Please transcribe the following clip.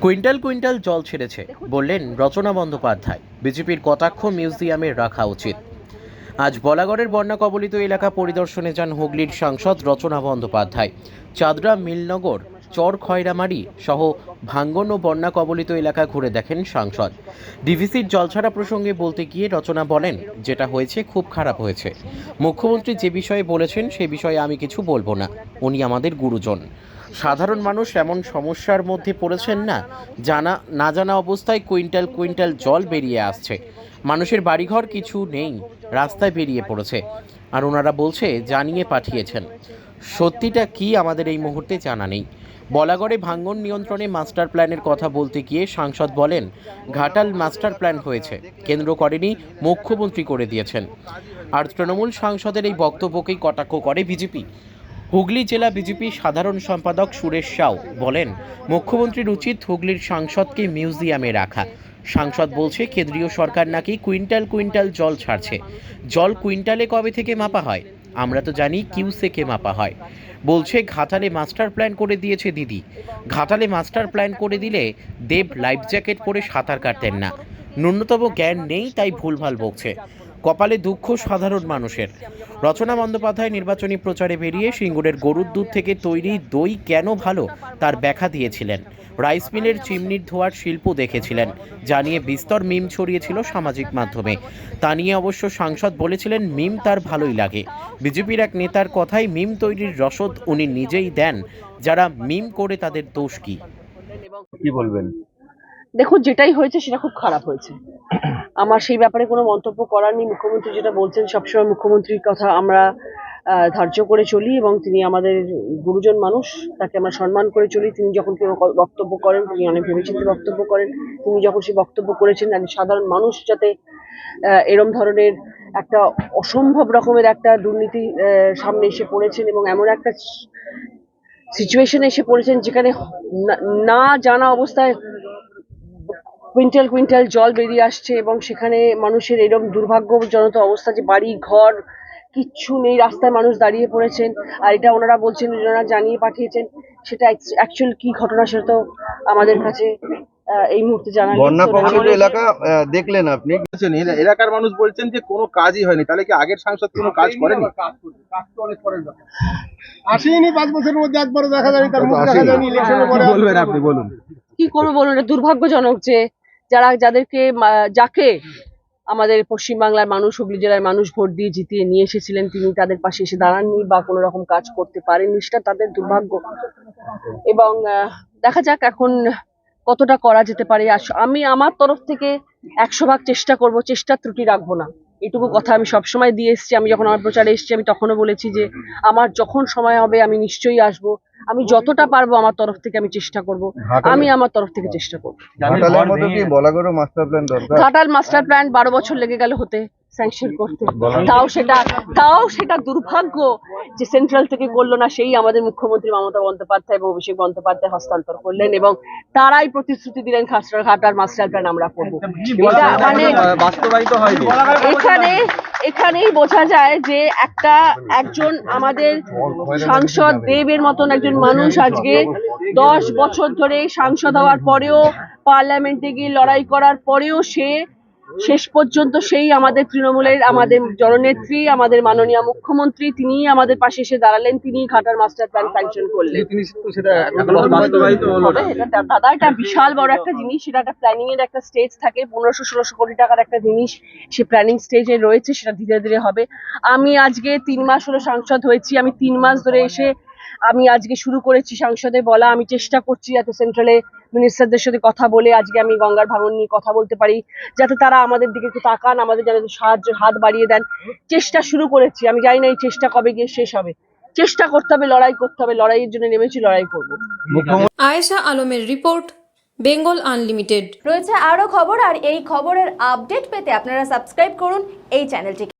Quintal quintal জল ছেড়েছে বললেন রচনা বন্দ্যোপাধ্যায় বিজেপির কটাক্ষ মিউজিয়ামে রাখা উচিত। আজ বলাগড়ের বন্যা কবলিত এলাকা পরিদর্শনে যান হুগলির সাংসদ রচনা বন্দ্যোপাধ্যায়। চাদরা মিলনগর চর খয়রামারি সহ ভাঙ্গন ও বন্যা কবলিত এলাকা ঘুরে দেখেন সাংসদ। ডিভিসির জলছাড়া প্রসঙ্গে বলতে গিয়ে রচনা বলেন যেটা হয়েছে খুব খারাপ হয়েছে। মুখ্যমন্ত্রী যে বিষয়ে বলেছেন সে বিষয়ে আমি কিছু বলব না। উনি আমাদের গুরুজন। সাধারণ মানুষ এমন সমস্যার মধ্যে পড়েছেন না? জানা না জানা অবস্থায় কুইন্টাল কুইন্টাল জল বেরিয়ে আসছে। মানুষের বাড়িঘর কিছু নেই, রাস্তায় বেরিয়ে পড়েছে। আর ওনারা বলছে, জানিয়ে পাঠিয়েছেন। সত্যিটা কি আমাদের এই মুহূর্তে জানা নেই। বলাগড়ে ভাঙ্গন নিয়ন্ত্রণে মাস্টার প্ল্যানের কথা বলতে গিয়ে সাংসদ বলেন, ঘাটাল মাস্টার প্ল্যান হয়েছে, কেন্দ্র করেনি, মুখ্যমন্ত্রী করে দিয়েছেন। আর তৃণমূল সাংসদের এই বক্তব্যকেই কটাক্ষ করে বিজেপি। হুগলি জেলা বিজেপি সাধারণ সম্পাদক সুরেশ সাউ বলেন মুখ্যমন্ত্রীর উচিত হুগলির সাংসদকে মিউজিয়ামে রাখা। সাংসদ বলছে, কেন্দ্রীয় সরকার নাকি কুইন্টাল কুইন্টাল জল ছাড়ছে। জল কুইন্টালে কবে থেকে মাপা হয়? আমরা তো জানি কিউসেকে মাপা হয়। বলছে, ঘাটালে মাস্টার প্ল্যান করে দিয়েছে দিদি। ঘাটালে মাস্টার প্ল্যান করে দিলে দেব লাইফ জ্যাকেট পরে সাঁতার কাটতেন না। ন্যূনতম জ্ঞান নেই, তাই ভুলভাল বকছে। কপালে দুঃখ সাধারণ মানুষের। রচনা বন্দ্যোপাধ্যায় নির্বাচনী প্রচারে বেরিয়ে সিঙ্গুরের গরুর দুধ থেকে তৈরি দই কেন ভালো তার ব্যাখ্যা দিয়েছিলেন। রাইস মিলের চিমনির ধোয়ার শিল্প দেখেছিলেন যা নিয়ে বিস্তর মিম ছড়িয়েছিল সামাজিক মাধ্যমে। তা নিয়ে অবশ্য সাংসদ বলেছিলেন মিম তার ভালোই লাগে। বিজেপির এক নেতার কথাই মিম তৈরির রসদ উনি নিজেই দেন যারা মিম করে তাদের দোষ কী? কি বলবেন? দেখুন যেটাই হয়েছে সেটা খুব খারাপ হয়েছে। আমার সেই ব্যাপারে কোনো মন্তব্য করার নেই মুখ্যমন্ত্রী যেটা বলছেন, সবসময় মুখ্যমন্ত্রীর কথা আমরা ধার্য করে চলি এবং তিনি আমাদের গুরুজন মানুষ, তাকে আমরা সম্মান করে চলি। তিনি যখন কোনো বক্তব্য করেন, তিনি অনেক ভেবেচিন্তে বক্তব্য করেন। তিনি যখন সেই বক্তব্য করেছেন আর সাধারণ মানুষ যাতে এরম ধরনের একটা অসম্ভব রকমের একটা দুর্নীতি সামনে এসে পড়েছেন এবং এমন একটা সিচুয়েশনে এসে পড়েছেন যেখানে না জানা অবস্থায় কুইন্টাল কুইন্টাল জল বেরিয়ে আসছে এবং সেখানে মানুষের এরকম দুর্ভাগ্যজনক অবস্থা যে বাড়ি ঘর কিচ্ছু নেই রাস্তায় মানুষ দাঁড়িয়ে পড়েছেন। আর এটা ওনারা বলছেন ওনারা জানিয়ে পাঠিয়েছেন। সেটা অ্যাকচুয়াল কি ঘটনা সেটা তো আমাদের কাছে আহ, এই মুহূর্তে জানা বন্যা তো কবলিত আমাদের- এলাকা দেখলেন আপনি? বলছেন, এলাকার মানুষ বলছেন যে কোনো কাজই হয়নি। তাহলে কি আগের সাংসদ কোনো কাজ করেনি? আসেনি পাঁচ বছরের মধ্যে একবারও দেখা যায়নি তার মুখ দেখা যায়নি ইলেকশনের কি পরে বলবেন আপনি বলুন। কি করব বলুন দুর্ভাগ্যজনক যে যারা যাদেরকে যাকে আমাদের পশ্চিমবাংলার মানুষ, হুগলি জেলার মানুষ ভোট দিয়ে জিতিয়ে নিয়ে এসেছিলেন, তিনি তাদের পাশে এসে দাঁড়াননি বা কোনো রকম কাজ করতে পারেননি, সেটা তাদের দুর্ভাগ্য। এবং দেখা যাক এখন কতটা করা যেতে পারে। আমি আমার তরফ থেকে একশো ভাগ চেষ্টা করব চেষ্টার ত্রুটি রাখব না। এটুকু কথা আমি সবসময় দিয়ে এসেছি। আমি যখন আমার প্রচারে এসেছি, আমি তখনও বলেছি যে আমার যখন সময় হবে, আমি নিশ্চয়ই আসব। আমি যতটা পারব আমার তরফ থেকে আমি চেষ্টা করব। আমি আমার তরফ থেকে চেষ্টা করব। ঘাটালের মতো কি বলাগড়ও master plan Ghatal master plan বারো বছর লেগে গেল হতে স্যাংশন করতে। তাও সেটা তাও সেটা দুর্ভাগ্য যে সেন্ট্রাল থেকে করল না সেই আমাদের মুখ্যমন্ত্রী মমতা বন্দ্যোপাধ্যায় এবং অভিষেক বন্দ্যোপাধ্যায় হস্তান্তর করলেন এবং তারাই প্রতিশ্রুতি দিলেন মাস্টার প্ল্যান আমরা করব। এটা মানে এখানে এখানেই বোঝা যায় যে একটা একজন আমাদের সাংসদ দেবের মতন একজন মানুষ আজকে দশ বছর ধরে সাংসদ হওয়ার পরেও পার্লামেন্টে গিয়ে লড়াই করার পরেও সে শেষ পর্যন্ত সেই আমাদের তৃণমূলের আমাদের জননেত্রী আমাদের মাননীয় মুখ্যমন্ত্রী তিনি আমাদের পাশে এসে দাঁড়ালেন তিনি ঘাটার মাস্টার প্ল্যান স্যাংশন করলেন। দাদা এটা বিশাল বড় একটা জিনিস সেটা একটা প্ল্যানিং এর একটা স্টেজ থাকে পনেরোশো ষোলোশো কোটি টাকার একটা জিনিস সে প্ল্যানিং স্টেজে রয়েছে সেটা ধীরে ধীরে হবে। আমি আজকে তিন মাস হলো সাংসদ হয়েছি আমি তিন মাস ধরে এসে আমি আজকে শুরু করেছি সাংসদে বলা আমি চেষ্টা করছি যাতে সেন্ট্রালে মিনিস্টারদের সাথে কথা বলে আজকে আমি গঙ্গার ভাঙন নিয়ে কথা বলতে পারি যাতে তারা আমাদের দিকে একটু তাকান আমাদের যেন সাহায্য হাত বাড়িয়ে দেন। চেষ্টা শুরু করেছি আমি জানি না এই চেষ্টা কবে গিয়ে শেষ হবে। চেষ্টা করতে হবে লড়াই করতে হবে লড়াইয়ের জন্য নেমেছি লড়াই করব। আয়েশা আলমের রিপোর্ট বেঙ্গল আনলিমিটেড। রয়েছে আরও খবর আর এই খবরের আপডেট পেতে আপনারা সাবস্ক্রাইব করুন এই চ্যানেলটিকে।